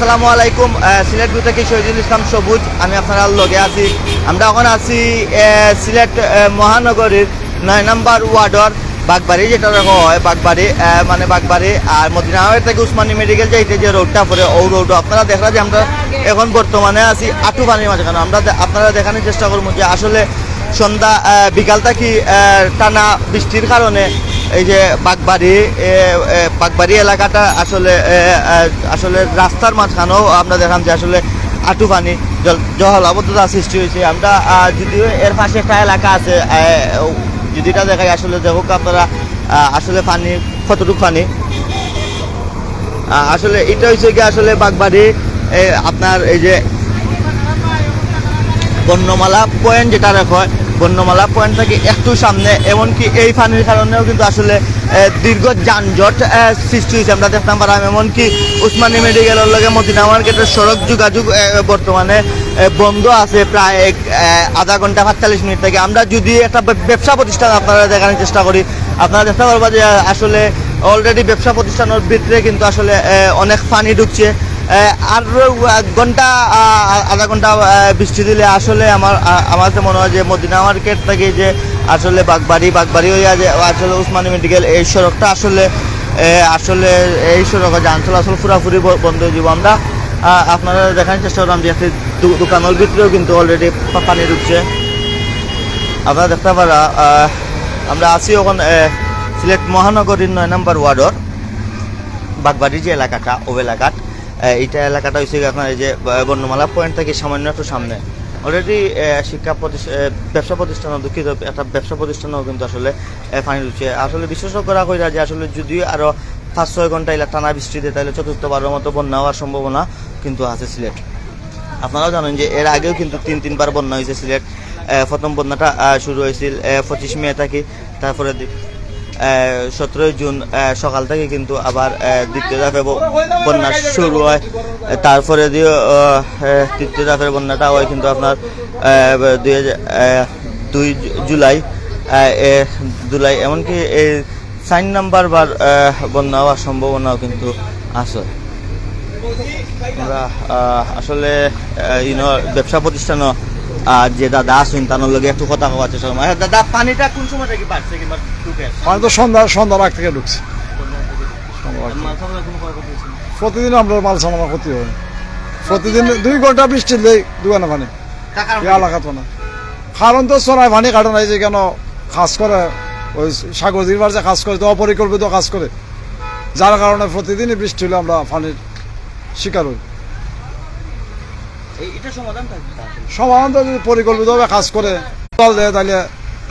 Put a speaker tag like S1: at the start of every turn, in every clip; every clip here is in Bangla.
S1: আসসালামু আলাইকুম সিলেট ভিউ থেকে শহীদুল ইসলাম সবুজ। আমি আপনার লগে আছি। আমরা এখন আছি সিলেট মহানগরীর নয় নম্বর ওয়ার্ডর বাগবাড়ি যেটা রাখা হয় বাগবাড়ি মানে বাগবাড়ি আর মদিনাহামের থেকে উসমানী মেডিকেল যাইতে যে রোডটা পরে ও রোড আপনারা দেখা যে আমরা এখন বর্তমানে আছি আটু পানির মাঝখানে। আমরা আপনারা দেখানোর চেষ্টা করব যে আসলে সন্ধ্যা আহ, বিকাল থেকে আহ, টানা বৃষ্টির কারণে এই যে বাগবাড়ি বাগবাড়ি এলাকাটা আসলে আসলে রাস্তার মাঝখানেও আমরা দেখলাম যে আসলে আটু পানি জল জলাবদ্ধতা সৃষ্টি হয়েছে। আমরা যদিও এর পাশে একটা এলাকা আছে এ, ও, যদি এটা দেখাই আসলে দেখুক আপনারা আসলে পানি কতটুকু পানি আসলে এটা হচ্ছে কি আসলে বাগবাড়ি আপনার এই যে বন্যমালা পয়েন্ট যেটা রাখা বন্যমালা পয়েন্ট থেকে একটু সামনে, এমনকি এই পানির কারণেও কিন্তু আসলে দীর্ঘ যানজট সৃষ্টি হয়েছে। আমরা দেখতাম পারাম এমনকি উসমানী মেডিকেলের লগে মদিনা মার্কেটের সড়ক যোগাযোগ বর্তমানে বন্ধ আছে প্রায় এক আধা ঘণ্টা সাতচল্লিশ মিনিট থেকে। আমরা যদি একটা ব্যবসা প্রতিষ্ঠান আপনারা দেখানোর চেষ্টা করি, আপনারা দেখতে পারবা যে আসলে অলরেডি ব্যবসা প্রতিষ্ঠানের ভিতরে কিন্তু আসলে অনেক পানি ঢুকছে। আর ঘণ্টা আধা ঘণ্টা বৃষ্টি দিলে আসলে আমার আমার তো মনে হয় যে মদিনা মার্কেট থেকে যে আসলে বাগবাড়ি বাগবাড়ি হইয়া যে আসলে উসমানী মেডিকেল এই সড়কটা আসলে আসলে এই সড়ক যান চলাচল পুরাপুরি বন্ধ হয়ে যাব। আমরা আপনারা দেখানোর চেষ্টা করলাম যে দোকানের ভিতরেও কিন্তু অলরেডি পানি ঢুকছে। আপনারা দেখতে পারা আমরা আছি ওখান সিলেট মহানগরীর নয় নম্বর ওয়ার্ডর বাগবাড়ির যে এলাকাটা ও এলাকাত আহ, এইটা এলাকাটা গিয়ে আপনার এই যে বর্ণমালা পয়েন্ট থেকে সামান্য একটু সামনে। অলরেডি শিক্ষা প্রতিষ্ঠান ব্যবসা প্রতিষ্ঠান দুঃখিত, একটা ব্যবসা প্রতিষ্ঠানও কিন্তু আসলে পানি ঢুকছে আসলে বিশেষজ্ঞরা কইরা যে আসলে যদিও আরও পাঁচ ছয় ঘণ্টা এলাকা টানা বৃষ্টিতে তাহলে চতুর্থবারের মতো বন্যা হওয়ার সম্ভাবনা কিন্তু আছে সিলেট। আপনারাও জানেন যে এর আগেও কিন্তু তিন, তিনবার বন্যা হয়েছে সিলেট। প্রথম বন্যাটা শুরু হয়েছিল পঁচিশ মে থাকি। তারপরে সতেরোই জুন সকাল থেকে কিন্তু আবার দ্বিতীয় ধাপে বন্যা শুরু হয় তারপরে দিয়ে তৃতীয় ধাপের বন্যাটা হয় কিন্তু আপনার দুই দুই জুলাই জুলাই এমনকি এই সাইন নাম্বার বার বন্যা হওয়ার সম্ভাবনাও কিন্তু আছে আমরা আসলে ইউনো ব্যবসা প্রতিষ্ঠানও যে দাদা আসুন তার লগে একটু কথা কওয়ার চেষ্টা। আচ্ছা, দাদা পানিটা কোন সময় থেকে বাড়ছে কিংবা
S2: পানি তো সন্ধ্যা সন্ধ্যা রাগ থেকে ঢুকছে? প্রতিদিন আমরা মাল সামানা ক্ষতি হয়। প্রতিদিন দুই ঘণ্টা বৃষ্টি দেই দোকানে পানি। এই না। কারণ তো চড়াই পানি কাটে নাই যে কেন কাজ করে ওই সাগর দিবার যে কাজ করে তো অপরিকল্পিত কাজ করে। যার কারণে প্রতিদিনই বৃষ্টি হলে আমরা পানির শিকার হই।
S1: সমাধান তা
S2: যদি পরিকল্পিতভাবে কাজ করে জল দেয় তাহলে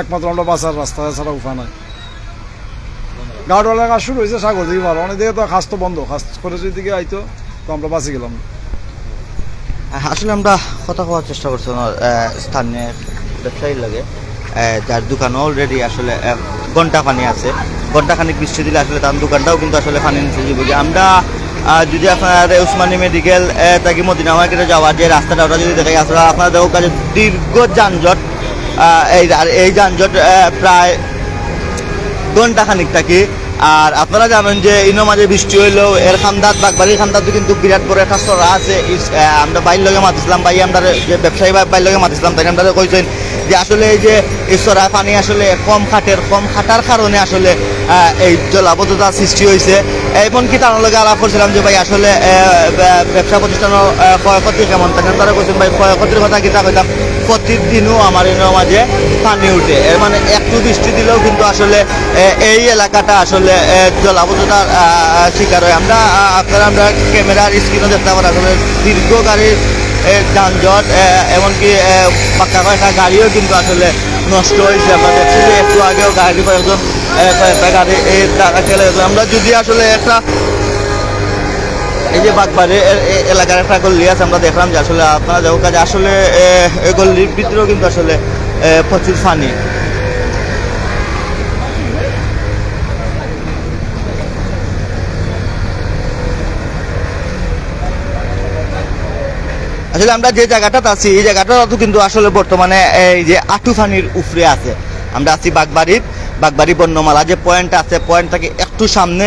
S2: একমাত্র আমরা বাঁচার রাস্তা ছাড়া উপায় নাই। গাড়োয়ালা কাজ শুরু হয়েছে, সাগর দিকে পারো। অনেক দিকে তো খাস তো বন্ধ কাজ করে যদি দিকে আইতো, তো আমরা বাঁচি গেলাম।
S1: আসলে আমরা কথা কওয়ার চেষ্টা করছি স্থানীয় ব্যবসায়ীর লাগে। যার দোকানও অলরেডি আসলে ঘণ্টা পানি আছে। ঘণ্টা খানিক বৃষ্টি দিলে আসলে তার দোকানটাও কিন্তু আসলে পানি নিচে যাবে আমরা যদি আপনার উসমানী মেডিকেল তাকে মদিনা মার্কেটে যাওয়ার যে রাস্তাটা, ওটা যদি দেখে আসলে আপনার দেখো কাছে দীর্ঘ যানজট। এই আর এই যানজট প্রায় ঘণ্টা খানিক থাকি আর আপনারা জানেন যে ইনো মাঝে বৃষ্টি হইলেও এর খান্দাত, বাগবাড়ির খান্দাতে কিন্তু বিরাট বড় একটা সরা আছে। আমরা বাইর লগে মাতিছিলাম ভাই আমরা যে ব্যবসায়ী বাইর লগে মাতিছিলাম তাই আমরা কইছেন যে আসলে এই যে এই সরা পানি আসলে কম খাটের, কম খাটার কারণে আসলে এই জলাবদ্ধতা সৃষ্টি হয়েছে এমনকি তার লগে আলাপ করছিলাম যে ভাই আসলে ব্যবসা প্রতিষ্ঠানের ক্ষয়ক্ষতি কেমন? থাকে তারা কইছেন ভাই ক্ষয়ক্ষতির কথা কিতা কইতাম প্রতিদিনও আমার এর মাঝে পানি উঠে। মানে একটু বৃষ্টি দিলেও কিন্তু আসলে এই এলাকাটা আসলে জলাবদ্ধতার শিকার হয়। আমরা আপনারা আমরা ক্যামেরার স্ক্রিনও দেখতে পারি। আসলে দীর্ঘ গাড়ির যানজট এমনকি এ, পাকা পাকা গাড়িও কিন্তু আসলে নষ্ট হয়েছে আমরা দেখছি যে একটু আগেও গাড়ি কয়েকজন কয়েকটা গাড়ি ফেলে গেছে। আমরা যদি আসলে একটা এই যে বাগবাড়ি এলাকার একটা গল্লি আছে, আমরা দেখলাম যে আসলে আপনারা দেখো কাজে আসলে গল্লির ভিতরেও কিন্তু আসলে প্রচুর পানি আসলে আমরা যে জায়গাটাতে আছি, এই জায়গাটা তো কিন্তু আসলে বর্তমানে এই যে আটু পানির উফরে আছে। আমরা আছি বাগবাড়ির, বাগবাড়ি বর্ণমালা যে পয়েন্ট আছে পয়েন্ট থেকে একটু সামনে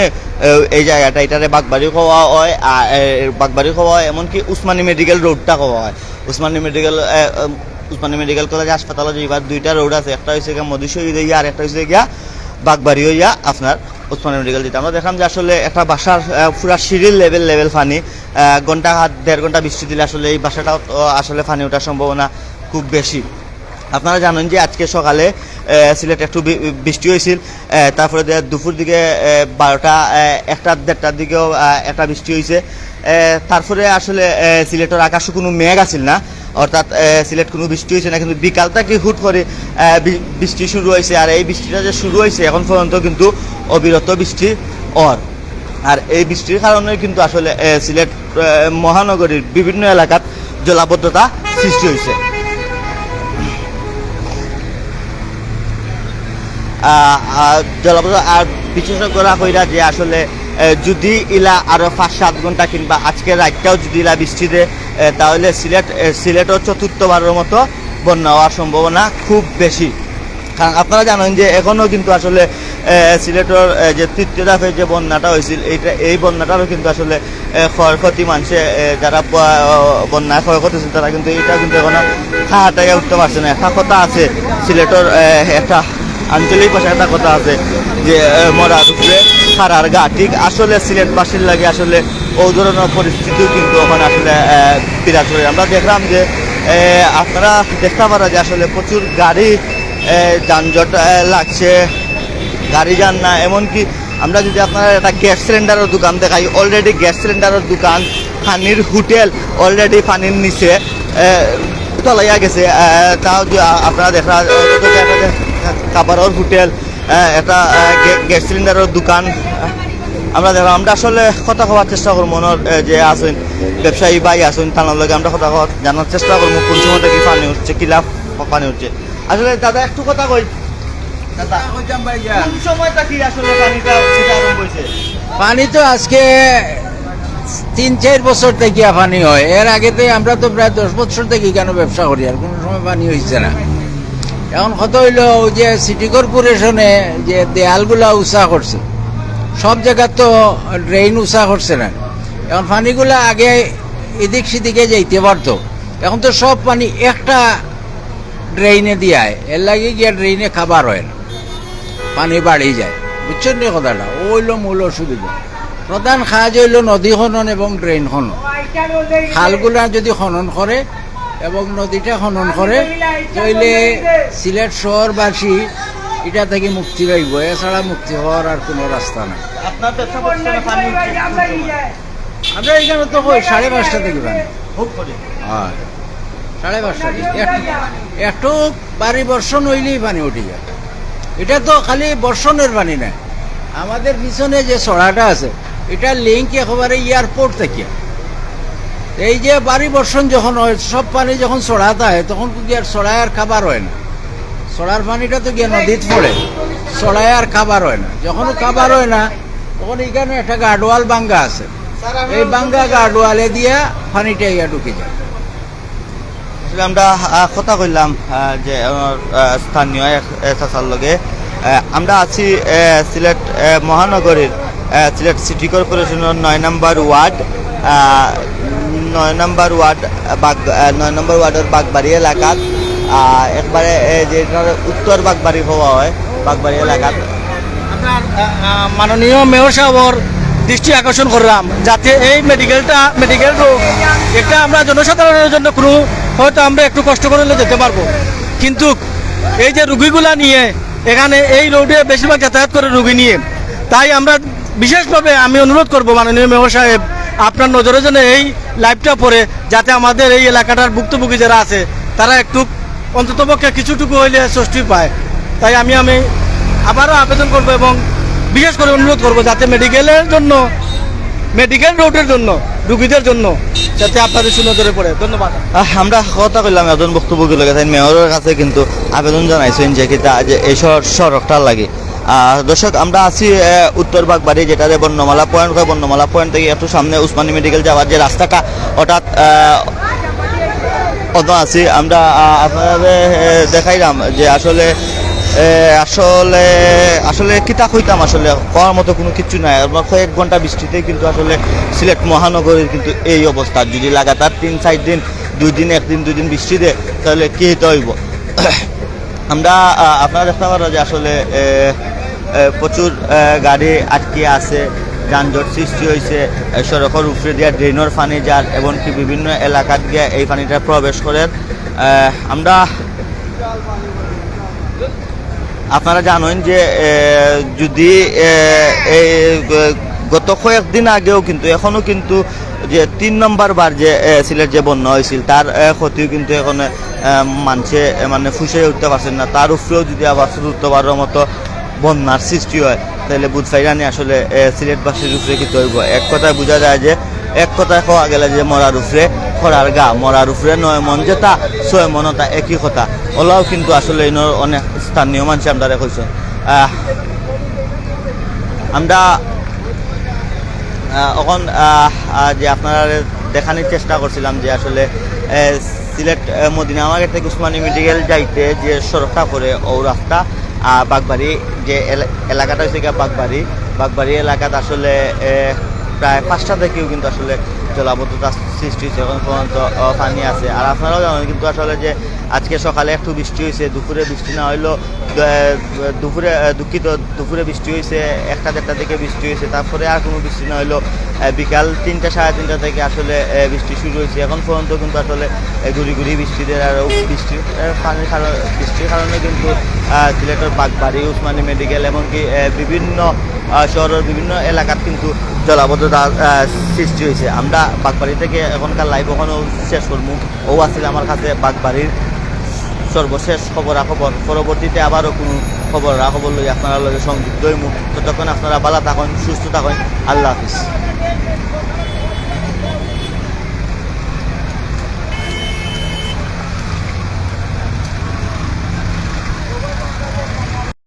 S1: এই জায়গাটা, এটারে বাগবাড়ি খাওয়া হয় বাগবাড়ি খাওয়া হয়, এমনকি উসমানী মেডিকেল রোডটা খাওয়া হয়। Osmani medical Osmani medical college হাসপাতালে যে এবার দুইটা রোড আছে, একটা হয়েছে গিয়া মধুসূরি আর একটা হয়েছে গিয়া বাগবাড়ি হইয়া আপনার উসমানী মেডিকেল যেটা আমরা দেখলাম যে আসলে একটা বাসার পুরা সিঁড়ির লেভেল লেভেল আহ, ঘণ্টা হাত দেড় ঘণ্টা বৃষ্টি দিলে আসলে এই বাসাটাও আসলে পানি ওঠার সম্ভাবনা খুব বেশি। আপনারা জানেন যে আজকে সকালে সিলেট একটু বৃষ্টি হয়েছিল। তারপরে দুপুর দিকে বারোটা একটা দেড়টার দিকেও একটা বৃষ্টি হয়েছে। তারপরে আসলে সিলেটের আকাশে কোনো মেঘ আছিল না। অর্থাৎ সিলেট কোনো বৃষ্টি হয়েছে না, কিন্তু বিকাল থেকে হুট করে বৃষ্টি শুরু হয়েছে, আর এই বৃষ্টিটা যে শুরু হয়েছে এখন পর্যন্ত কিন্তু অবিরত বৃষ্টি অর। আর এই বৃষ্টির কারণে কিন্তু আসলে সিলেট মহানগরীর বিভিন্ন এলাকাত জলাবদ্ধতা সৃষ্টি হয়েছে। জলাবদ্ধতা, আর বিশেষজ্ঞরা কইরা যে আসলে যদি ইলা আরও পাঁচ সাত ঘণ্টা কিংবা আজকে রাতটাও যদি ইলা বৃষ্টিতে তাহলে সিলেট সিলেটও চতুর্থবারের মতো বন্যা হওয়ার সম্ভাবনা খুব বেশি। কারণ আপনারা জানেন যে এখনও কিন্তু আসলে সিলেটের যে তৃতীয় ধাপে যে বন্যাটা হয়েছিল এইটা এই বন্যাটারও কিন্তু আসলে ক্ষয়ক্ষতি মানুষে যারা বন্যায় ক্ষয়ক্ষতি হয়েছিল তারা কিন্তু এটা কিন্তু এখনও হাহাটাইয়া উঠতে পারছে না। একটা কথা আছে সিলেটের একটা আঞ্চলিক ভাষায় একটা কথা আছে যে আহ, মরার খারার গা ঠিক আসলে সিলেটবাসীর লাগে আসলে ও ধরনের পরিস্থিতিও কিন্তু ওখানে আসলে বিরাজ করে আমরা দেখলাম যে আপনারা দেখতে পারা যে আসলে প্রচুর গাড়ি যানজট লাগছে। গাড়ি যান না এমনকি আমরা যদি আপনারা একটা গ্যাস সিলিন্ডারের দোকান দেখাই অলরেডি গ্যাস সিলিন্ডারের দোকান পানির হোটেল অলরেডি পানির নিচে তলাইয়া গেছে। তাও আপনারা দেখা খাবারের হোটেল আহ, একটা আহ, গ্যাস সিলিন্ডারের দোকান আমরা দেখো আমরা আসলে কথা কওয়ার চেষ্টা করব, মনের যে আছেন, ব্যবসায়ী ভাই আছেন, তার লগে আমরা কথা কওয়ার, জানার চেষ্টা করব, কোন সময় থেকে পানি উঠছে, কি লাভ পানি উঠছে। আসলে দাদা, একটু কথা কই। কি
S3: পানি তো আজকে তিন, চার বছর থেকে পানি হয়। এর আগেতে আমরা তো প্রায় দশ বছর থেকে কেন ব্যবসা করি, আর কোনো সময় পানি হয়েছে না। এখন কত হইল যে সিটি কর্পোরেশনে যে দেয়ালগুলা উঁচা করছে সব জায়গা তো ড্রেন উঁচা করছে না। এখন পানিগুলা আগে এদিক সেদিকে যাইতে পারতো। এখন তো সব পানি একটা ড্রেইনে দিয়ায়। এর লাগে গিয়া ড্রেইনে খাবার হয় না। পানি বাড়ি যায়। বুঝছেন নি কথাটা? ও হইল মূল অসুবিধা। প্রধান কাজ হইল নদী খনন এবং ড্রেন খনন। খালগুলা যদি খনন করে এবং নদীটা খনন করে, তাইলে সিলেট শহরবাসী এটা থেকে মুক্তি পাইব এছাড়া মুক্তি হওয়ার আর কোনো রাস্তা নাই? আমরা এখানে তো কই সাড়ে পাঁচটা থেকে পানি। হয় সাড়ে পাঁচটা একটু- বাড়ি বর্ষণ হইলেই পানি উঠে যায়। এটা তো খালি বর্ষণের পানি না আমাদের পিছনে যে সড়াটা আছে এটা লিঙ্ক একেবারে এয়ারপোর্ট থেকে। এই যে বাড়ি বর্ষণ যখন হয় সব পানি যখন সড়াতে হয় তখন কি আর সড়ায় আর খাবার হয় না। সড়ার পানিটা তো গিয়ে নদীত পড়ে। সড়ায় আর খাবার হয় না। যখন খাবার হয় না তখন এখানে একটা গার্ডওয়াল বাঙ্গা আছে। এই বাঙ্গা গার্ডওয়ালে দিয়া পানিটা ইয়া ঢুকে যায়।
S1: আমরা কথা কইলাম যে স্থানীয় চাচার লগে। আমরা আছি সিলেট মহানগরীর সিলেট সিটি কর্পোরেশনের নয় নম্বর ওয়ার্ড নয় নম্বর ওয়ার্ড বাগ নয় নম্বর ওয়ার্ডের বাগবাড়ি এলাকাত। আহ, একবারে যেটা উত্তর বাগবাড়ি হওয়া হয়, বাগবাড়ি এলাকাত
S4: আপনার মাননীয় মেয়র সাহেবর দৃষ্টি আকর্ষণ করলাম, যাতে এই মেডিকেলটা মেডিকেল রোগ এটা আমরা জনসাধারণের জন্য কোনো, হয়তো আমরা একটু কষ্ট করে যেতে পারব। কিন্তু এই যে রুগীগুলা নিয়ে, এখানে এই রোডে বেশিরভাগ যাতায়াত করে রুগী নিয়ে, তাই আমরা বিশেষভাবে আমি অনুরোধ করব মাননীয় মেয়র সাহেব, আপনার নজরে জন্য এই লাইভটা পড়ে, যাতে আমাদের এই এলাকাটার ভুক্তভোগী যারা আছে, তারা একটু অন্ততপক্ষে কিছুটুকু হইলে স্বস্তি পায়। তাই আমি আমি আবারও আবেদন করব এবং বিশেষ করে অনুরোধ করব যাতে মেডিকেলের জন্য, মেডিকেল রোডের জন্য, রুগীদের জন্য যাতে আপনাদের সুনজরে পড়ে। ধন্যবাদ।
S1: আমরা কথা কইলাম এজন বক্তব্য লাগে তাই মেয়রের কাছে কিন্তু আবেদন জানাইছেন যে যে এই সড়- সড়কটার লাগে। দর্শক, আমরা আছি উত্তর বাগবাড়ি যেটা যে বর্ণমালা পয়েন্ট হয় বর্ণমালা পয়েন্ট থেকে একটু সামনে উসমানী মেডিকেল যাওয়ার যে রাস্তাটা, হঠাৎ অত আছি, আমরা আপনাদের দেখাইলাম যে আসলে আসলে আসলে কিতা কইতাম আসলে করার মতো কোনো কিছু নাই। কয়েক ঘণ্টা বৃষ্টিতে কিন্তু আসলে সিলেট মহানগরীর কিন্তু এই অবস্থা। যদি লাগাতার তিন, চার দিন, দুই দিন, একদিন, দুই দিন বৃষ্টি দেয়, তাহলে কি হইতে হইব? আমরা আপনারা দেখতে পারো যে আসলে প্রচুর গাড়ি আটকে আছে। যানজট সৃষ্টি হয়েছে সড়কের উপরে দিয়া ড্রেনের পানি যার এমনকি বিভিন্ন এলাকাত গিয়ে এই পানিটা প্রবেশ করে আমরা আপনারা জানেন যে যদি এই গত কয়েকদিন আগেও কিন্তু এখনও কিন্তু যে তিন নম্বর বার যে সিলেট যে বন্যা হয়েছিল তার ক্ষতিও কিন্তু এখন এ, মানছে মানে ফুসে উঠতে পারছেন না। তার উপরেও যদি আবার চতুর্থবারের মতো বন্যার সৃষ্টি হয় তাহলে বুধফাইরানি আসলে সিলেটবাসীর উপরে কি তৈব এক কথায় বোঝা যায় যে এক কথায় খাওয়া গেলে যে মরার উপরে খরার গা মরার উপরে নয় মন যেটা ছয় মনতা একই কথা। ওলাও কিন্তু আসলে ইনোর অনেক স্থানীয় মানুষ আমরা কইছেন আহ, আমরা আহ, যে আপনারা দেখানোর চেষ্টা করছিলাম যে আসলে সিলেট মদিনা আমাদের থেকে উসমানী মেডিকেল যাইতে যে সড়কটা করে ও রাস্তা বাগবাড়ি যে এলা- এলাকাটা হচ্ছে গিয়ে বাগবাড়ি। বাগবাড়ি এলাকাতে আসলে প্রায় পাঁচটা থেকেও কিন্তু আসলে জলাবদ্ধতা সৃষ্টি হয়েছে এখন পর্যন্ত পানি আছে। আর আপনারাও জানেন কিন্তু আসলে যে আজকে সকালে একটু বৃষ্টি হয়েছে দুপুরে বৃষ্টি না হইলেও আহ, দুপুরে দুঃখিত দুপুরে বৃষ্টি হয়েছে একটা দেড়টা থেকে বৃষ্টি হয়েছে তারপরে আর কোনো বৃষ্টি না হইল বিকাল তিনটা সাড়ে তিনটা থেকে আসলে বৃষ্টি শুরু হয়েছে। এখন পর্যন্ত কিন্তু আসলে গুড়ি গুড়ি বৃষ্টিদের আর বৃষ্টির পানির কারণে বৃষ্টির কারণে কিন্তু সিলেটের বাগবাড়ি উসমানী মেডিকেল এমনকি বিভিন্ন শহরের বিভিন্ন এলাকাত কিন্তু জলাবদ্ধতা সৃষ্টি হয়েছে। আমরা বাগবাড়ি থেকে এখনকার লাইভ ওখানেও শেষ করব। ও আছিল আমার কাছে বাগবাড়ির সর্বশেষ খবর খবর পরবর্তীতে আবারও কোনো খবর খবর লই আপনারা লগে সংযুক্ত হইমু। ততক্ষণ আপনারা ভালো থাকুন, সুস্থ থাকুন। আল্লাহ হাফিজ।